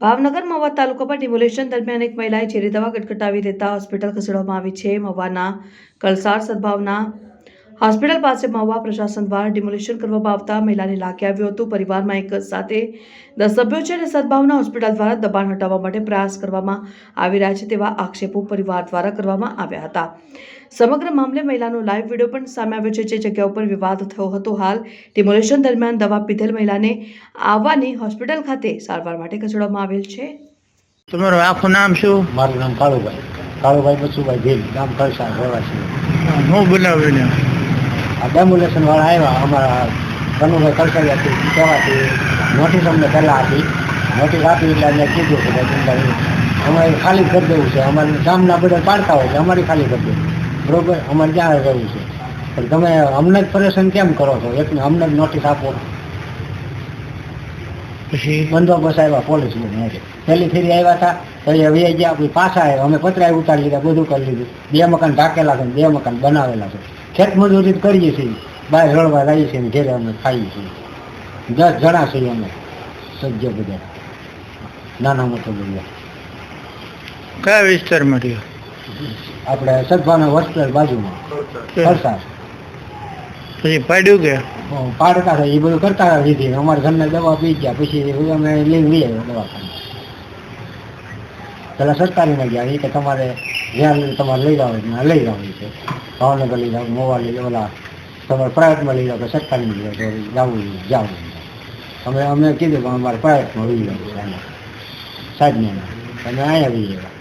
ભાવનગર મવા તાલુકા પર ડિમોલેશન દરમિયાન એક મહિલાએ ઝેરી દવા ગટગટાવી દેતા હોસ્પિટલ ખસેડવામાં આવી છે. મવાના કલસાર સદભાવના હોસ્પિટલ પાસે મહુવા પ્રશાસન દ્વારા ડિમોલેશન કરવામાં આવતા મહિલાને લાગી આવ્યું હતું. પરિવારમાં એક સાથે દસ સભ્યો છે અને સદભાવના હોસ્પિટલ દ્વારા દબાણ હટાવવા માટે પ્રયાસ કરવામાં આવી રહ્યા છે તેવા આક્ષેપો પરિવાર દ્વારા કરવામાં આવ્યા હતા. સમગ્ર મામલે મહિલાનો લાઈવ વીડિયો પણ સામે આવ્યો છે જે જગ્યા ઉપર વિવાદ થયો હતો. હાલ ડિમોલેશન દરમિયાન દવા પીધેલ મહિલાને આવવાની હોસ્પિટલ ખાતે સારવાર માટે ખસેડવામાં આવેલ છે. તમારું આખું નામ શું? મારું નામ કાળુભાઈ. કાળુભાઈ બચુભાઈ ભીલ. ગામ કળસા રહેવાસી. હું બનાવીને આ ડેમ્બ્યુલેશન વાળા આવ્યા, અમારા કનુભાઈ કળસાયાથી કહેવાથી નોટિસ અમને પહેલાં આપી. નોટિસ આપી એટલે અમે કીધું કે ભાઈ અમારે ખાલી કરી દેવું છે. અમારે ગામના બધા પાડતા હોય છે. અમારી ખાલી કરી દેવું બરોબર? અમારે ત્યાં રહેવું છે. પણ તમે અમને જ પરેશાન કેમ કરો છો? એક અમને જ નોટિસ આપો. પછી બંદોબસ્ત આવ્યા પોલીસ પહેલી ફેરી આવ્યા હતા પછી હવે ગયા પાછા આવ્યા અમે પતરા ઉતારી લીધા, બધું કરી લીધું. બે મકાન ઢાકેલા છે બે મકાન બનાવેલા છે. ખેત મજૂરી જ કરીએ છીએ. બહાર રળવા જઈએ છીએ ને ઘેરે અમે ખાઈએ છીએ. દસ જણા છીએ અમે સજ્જ બધા. નાના મોટા બધા. કયા વિસ્તારમાં રહ્યો? આપણે સદભાવના વસ્તર બાજુમાં. વરસાદ પછી પાડ્યું કે? પાડતા હતા એ બધું કરતા હતા લીધી. અમારા ઘરના દવા પી ગયા પછી અમે લઈને લઈ આવ્યો દવાખાને. પેલા સરકારીમાં ગયા એ કે તમારે જ્યાં તમારે લઈ જવાનું લઈ જવાનું છે. ભાવનગર લઈ જાઓ મોવા લઈ ઓલા તમારે પ્રાઇવેટમાં લઈ જાવ કે સરકારીમાં લઈ તો જવું અમે કીધું કે અમારે પ્રાઇવેટમાં લઈ છે સાહેબ ને અમે અહીંયા લઈ આવ્યા.